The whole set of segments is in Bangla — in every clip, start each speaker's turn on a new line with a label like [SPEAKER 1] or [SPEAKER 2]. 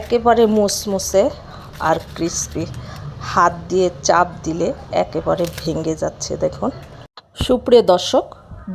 [SPEAKER 1] একেবারে মুসমুসে আর ক্রিস্পি। হাত দিয়ে চাপ দিলে একেবারে ভেঙে যাচ্ছে, দেখুন। সুপ্রিয় দর্শক,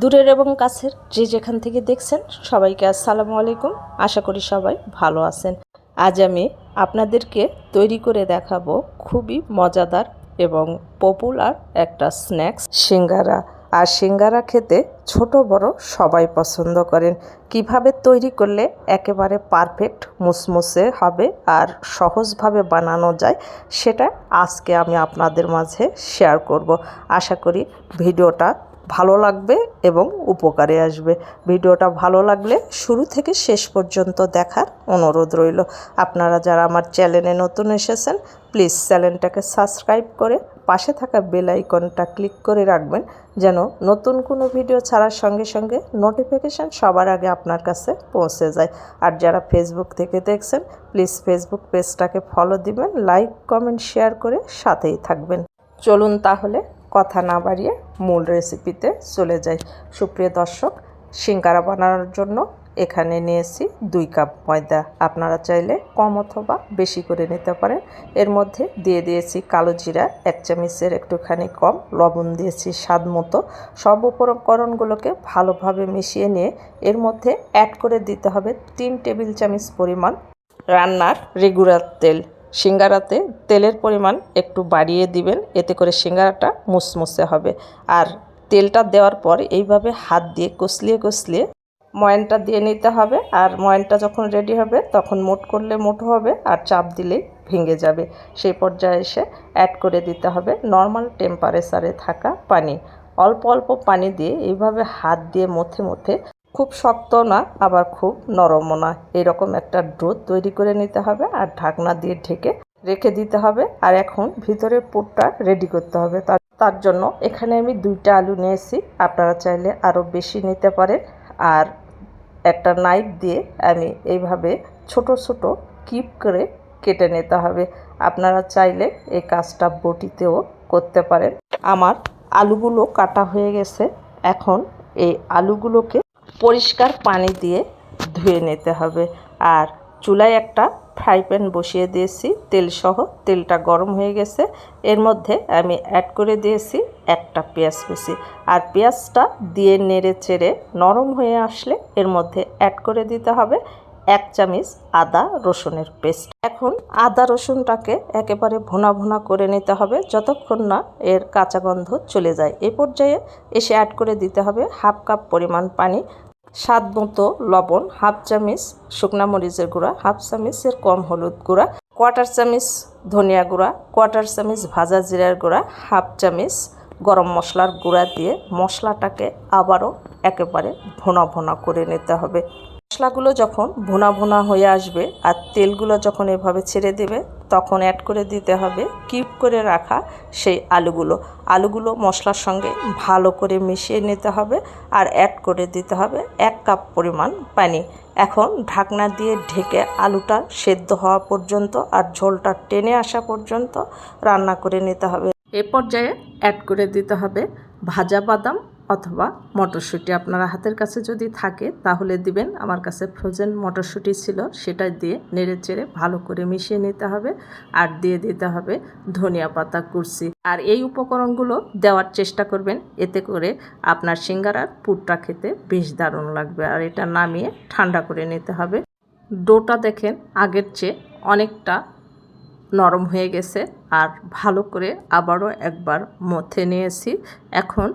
[SPEAKER 1] দূরের এবং কাছের যে যেখান থেকে দেখছেন, সবাইকে আসসালামু আলাইকুম। আশা করি সবাই ভালো আছেন। আজ আমি আপনাদেরকে তৈরি করে দেখাবো খুবই মজাদার এবং পপুলার একটা স্ন্যাক্স সিঙ্গারা। আর সিঙ্গারা খেতে ছোট বড় সবাই পছন্দ করেন। কীভাবে তৈরি করলে একেবারে পারফেক্ট মুসমুসে হবে আর সহজভাবে বানানো যায়, সেটা আজকে আমি আপনাদের মাঝে শেয়ার করব। আশা করি ভিডিওটা ভালো লাগবে এবং উপকারে আসবে। ভিডিওটা ভালো লাগলে শুরু থেকে শেষ পর্যন্ত দেখার অনুরোধ রইল। আপনারা যারা আমার চ্যানেলে নতুন এসেছেন, প্লিজ চ্যানেলটাকে সাবস্ক্রাইব করে পাশে থাকা বেল আইকনটা ক্লিক করে রাখবেন যেন নতুন কোনো ভিডিও ছাড়ার সঙ্গে সঙ্গে নোটিফিকেশান সবার আগে আপনার কাছে পৌঁছে যায়। আর যারা ফেসবুক থেকে দেখছেন প্লিজ ফেসবুক পেজটাকে ফলো দিবেন লাইক কমেন্ট শেয়ার করে সাথেই থাকবেন। চলুন তাহলে কথা না বাড়িয়ে মূল রেসিপিতে চলে যাই। সুপ্রিয় দর্শক, সিঙ্গারা বানানোর জন্য এখানে নিয়েছি দুই কাপ ময়দা। আপনারা চাইলে কম অথবা বেশি করে নিতে পারেন। এর মধ্যে দিয়ে দিয়েছি কালো জিরা, এক চামচের একটুখানি কম লবণ দিয়েছি স্বাদ মতো। সব উপকরণগুলোকে ভালোভাবে মিশিয়ে নিয়ে এর মধ্যে অ্যাড করে দিতে হবে তিন টেবিল চামচ পরিমাণ রান্নার রেগুলার তেল। সিঙ্গারাতে তেলের পরিমাণ একটু বাড়িয়ে দিবেন, এতে করে সিঙ্গারাটা মুসমুসে হবে। আর তেলটা দেওয়ার পর এইভাবে হাত দিয়ে কষলিয়ে কষলিয়ে ময়নটা দিয়ে নিতে হবে আর ময়নটা যখন রেডি হবে তখন মোট করলে মোটো হবে আর চাপ দিলেই ভেঙে যাবে। সেই পর্যায়ে এসে অ্যাড করে দিতে হবে নর্মাল টেম্পারেচারে থাকা পানি। অল্প অল্প পানি দিয়ে এইভাবে হাত দিয়ে মথে মথে খুব শক্ত না, আবার খুব নরমও না। এরকম একটা ডো তৈরি করে নিতে হবে আর ঢাকনা দিয়ে ঢেকে রেখে দিতে হবে আর এখন ভিতরের পুরটা রেডি করতে হবে। তার তার জন্য এখানে আমি দুইটা আলু নিয়েছি। আপনারা চাইলে আরও বেশি নিতে পারেন। আর একটা নাইফ দিয়ে আমি এইভাবে ছোট ছোট কিপ করে কেটে নিতে হবে। আপনারা চাইলে এই কাজটা বটিতেও করতে পারেন। আমার আলুগুলো কাটা হয়ে গেছে। এখন এই আলুগুলোকে পরিষ্কার পানি দিয়ে ধুয়ে নিতে হবে। আর চুলায় একটা ফ্রাই প্যান বসিয়ে দিয়েছি। তেল সহ তেলটা গরম হয়ে গেছে। এর মধ্যে আমি অ্যাড করে দিয়েছি একটা পেঁয়াজ কুচি। আর পেঁয়াজটা দিয়ে নেড়ে চেড়ে নরম হয়ে আসলে এর মধ্যে অ্যাড করে দিতে হবে এক চামচ আদা রসুনের পেস্ট এখন আদা রসুনটাকে একেবারে ভোনা ভোনা করে নিতে হবে যতক্ষণ না এর কাঁচা গন্ধ চলে যায়। এ পর্যায়ে এসে অ্যাড করে দিতে হবে হাফ কাপ পরিমাণ পানি, স্বাদ মতো লবণ, হাফ চামচ শুকনা মরিচের গুঁড়া, হাফ চামচের কম হলুদ গুঁড়া কোয়ার্টার চামচ ধনিয়া গুঁড়া কোয়ার্টার চামচ ভাজা জিরার গুঁড়া, হাফ চামচ গরম মশলার গুঁড়া দিয়ে মশলাটাকে আবারও একেবারে ভোনা ভোনা করে নিতে হবে। মশলাগুলো যখন ভোনা ভোনা হয়ে আসবে আর তেলগুলো যখন এভাবে ছেড়ে দেবে, তখন অ্যাড করে দিতে হবে কিপ করে রাখা সেই আলুগুলো। আলুগুলো মশলার সঙ্গে ভালো করে মিশিয়ে নিতে হবে আর অ্যাড করে দিতে হবে এক কাপ পরিমাণ পানি। এখন ঢাকনা দিয়ে ঢেকে আলুটা সেদ্ধ হওয়া পর্যন্ত আর ঝোলটা টেনে আসা পর্যন্ত রান্না করে নিতে হবে। এ পর্যায়ে অ্যাড করে দিতে হবে ভাজা বাদাম অথবা মটরশুঁটি। আপনারা হাতের কাছে যদি থাকে, তাহলে দিবেন। আমার কাছে ফ্রোজেন মটরশুঁটি ছিল, সেটা দিয়ে নেড়ে চেড়ে ভালো করে মিশিয়ে নিতে হবে আর দিয়ে দিতে হবে ধনিয়া পাতা কুরসি আর এই উপকরণগুলো দেওয়ার চেষ্টা করবেন, এতে করে আপনার সিঙ্গারার পুরটা খেতে বেশ দারুণ লাগবে আর এটা নামিয়ে ঠান্ডা করে নিতে হবে। ডোটা দেখেন আগের চেয়ে অনেকটা নরম হয়ে গেছে আর ভালো করে আবারও একবার মথে নিয়েছি। এখন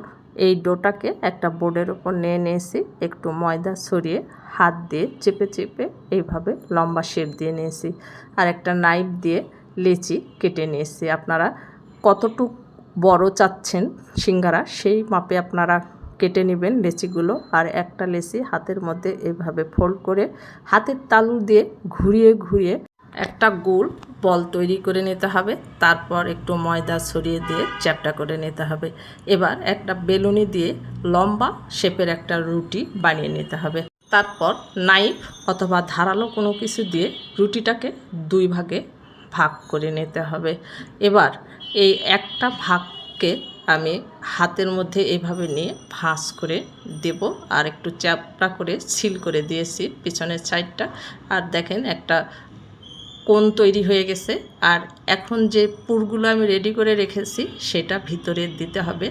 [SPEAKER 1] এই ডোটাকে একটা বোর্ডের ওপর নিয়ে নিয়েছি, একটু ময়দা ছড়িয়ে হাত দিয়ে চেপে চেপে এইভাবে লম্বা শেপ দিয়ে নিয়েছি। আর একটা নাইফ দিয়ে লেচি কেটে নিয়েছি। আপনারা কতটুক বড় চাচ্ছেন সিঙ্গারা, সেই মাপে আপনারা কেটে নেবেন লেচিগুলো। আর একটা লেচি হাতের মধ্যে এভাবে ফোল্ড করে হাতের তালু দিয়ে ঘুরিয়ে ঘুরিয়ে একটা গোল বল তৈরি করে নিতে হবে, তারপর একটু ময়দা ছড়িয়ে দিয়ে চ্যাপটা করে নিতে হবে। এবার একটা বেলুনি দিয়ে লম্বা শেপের একটা রুটি বানিয়ে নিতে হবে। তারপর নাইফ অথবা ধারালো কোনো কিছু দিয়ে রুটিটাকে দুই ভাগে ভাগ করে নিতে হবে। এবার এই একটা ভাগকে আমি হাতের মধ্যে এইভাবে নিয়ে ভাঁজ করে দেব আর একটু চ্যাপটা করে সিল করে দিয়েছি পিছনের সাইডটা। আর দেখেন একটা কোন তৈরি হয়ে গেছে আর এখন যে পুরগুলো আমি রেডি করে রেখেছি সেটা ভিতরে দিতে হবে।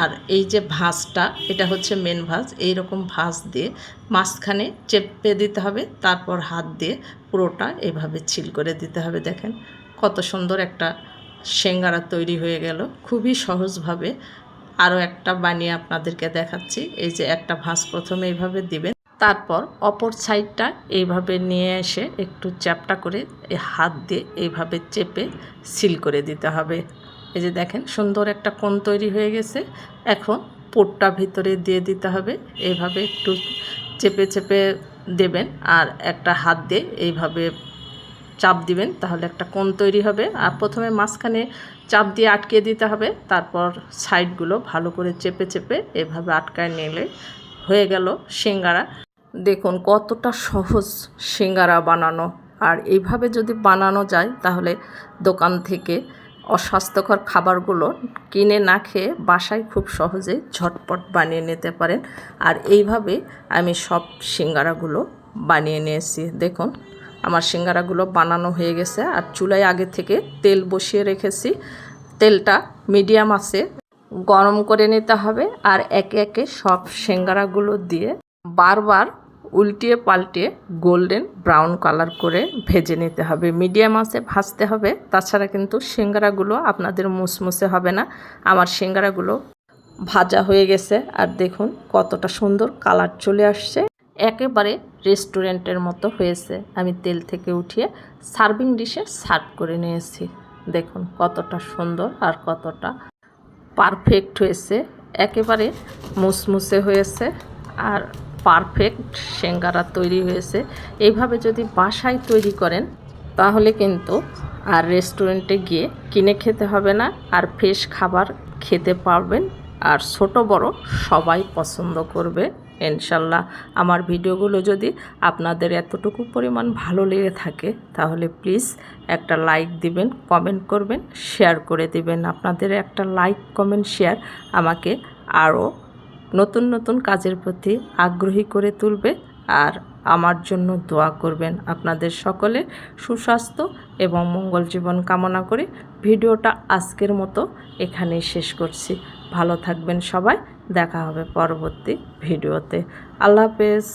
[SPEAKER 1] আর এই যে ভাঁজটা, এটা হচ্ছে মেন ভাঁজ এই রকম ভাঁজ দিয়ে মাঝখানে চেপে দিতে হবে, তারপর হাত দিয়ে পুরোটা এভাবে ছিল করে দিতে হবে। দেখেন কত সুন্দর একটা সেঙ্গারা তৈরি হয়ে গেল। খুবই সহজভাবে আরও একটা বানিয়ে আপনাদেরকে দেখাচ্ছি। এই যে একটা ভাঁজ প্রথমে এইভাবে দিবেন। তারপর অপর সাইডটা এইভাবে নিয়ে এসে একটু চ্যাপটা করে হাত দিয়ে এইভাবে চেপে সিল করে দিতে হবে। এই যে দেখেন সুন্দর একটা কোণ তৈরি হয়ে গেছে। এখন পোটটা ভিতরে দিয়ে দিতে হবে। এইভাবে একটু চেপে চেপে দেবেন আর একটা হাত দিয়ে এইভাবে চাপ দিবেন তাহলে একটা কোণ তৈরি হবে। আর প্রথমে মাঝখানে চাপ দিয়ে আটকে দিতে হবে। তারপর সাইডগুলো ভালো করে চেপে চেপে এভাবে আটকায় নিলে হয়ে গেল সিঙ্গারা। দেখুন কতটা সহজ সিঙ্গারা বানানো। আর এইভাবে যদি বানানো যায়, তাহলে দোকান থেকে অস্বাস্থ্যকর খাবারগুলো কিনে না খেয়ে বাসায় খুব সহজে ঝটপট বানিয়ে নিতে পারেন। আর এইভাবে আমি সব সিঙ্গারাগুলো বানিয়ে নিয়েছি। দেখুন, আমার সিঙ্গারাগুলো বানানো হয়ে গেছে। আর চুলায় আগে থেকে তেল বসিয়ে রেখেছি। তেলটা মিডিয়াম আছে, গরম করে নিতে হবে। আর একে একে সব সিঙ্গারাগুলো দিয়ে বারবার উল্টিয়ে পাল্টিয়ে গোল্ডেন ব্রাউন কালার করে ভেজে নিতে হবে। মিডিয়াম আছে ভাজতে হবে। তাছাড়া কিন্তু সিঙ্গারাগুলো আপনাদের মুসমুসে হবে না। আমার সিঙ্গারাগুলো ভাজা হয়ে গেছে। আর দেখুন কতটা সুন্দর কালার চলে আসছে। একেবারে রেস্টুরেন্টের মতো হয়েছে। আমি তেল থেকে উঠিয়ে সার্ভিং ডিশে সার্ভ করে নিয়েছি। দেখুন কতটা সুন্দর আর কতটা পারফেক্ট হয়েছে। একেবারে মুসমুসে হয়েছে। আর পারফেক্ট সেঙ্গারা তৈরি হয়েছে। এইভাবে যদি বাসায় তৈরি করেন, তাহলে কিন্তু আর রেস্টুরেন্টে গিয়ে কিনে খেতে হবে না, আর ফ্রেশ খাবার খেতে পারবেন। আর ছোট, বড় সবাই পছন্দ করবে, ইনশাল্লাহ। আমার ভিডিওগুলো যদি আপনাদের এতটুকু পরিমাণ ভালো লেগে থাকে, তাহলে প্লিজ একটা লাইক দিবেন কমেন্ট করবেন শেয়ার করে দিবেন। আপনাদের একটা লাইক কমেন্ট শেয়ার আমাকে আরও নতুন নতুন কাজের প্রতি আগ্রহী করে তুলবে আর আমার জন্য দোয়া করবেন আপনাদের সকলে সুস্বাস্থ্য এবং মঙ্গল জীবন কামনা করে ভিডিওটা আজকের মতো এখানেই শেষ করছি। ভালো থাকবেন সবাই, দেখা হবে পরবর্তী ভিডিওতে। আল্লাহ হাফেজ।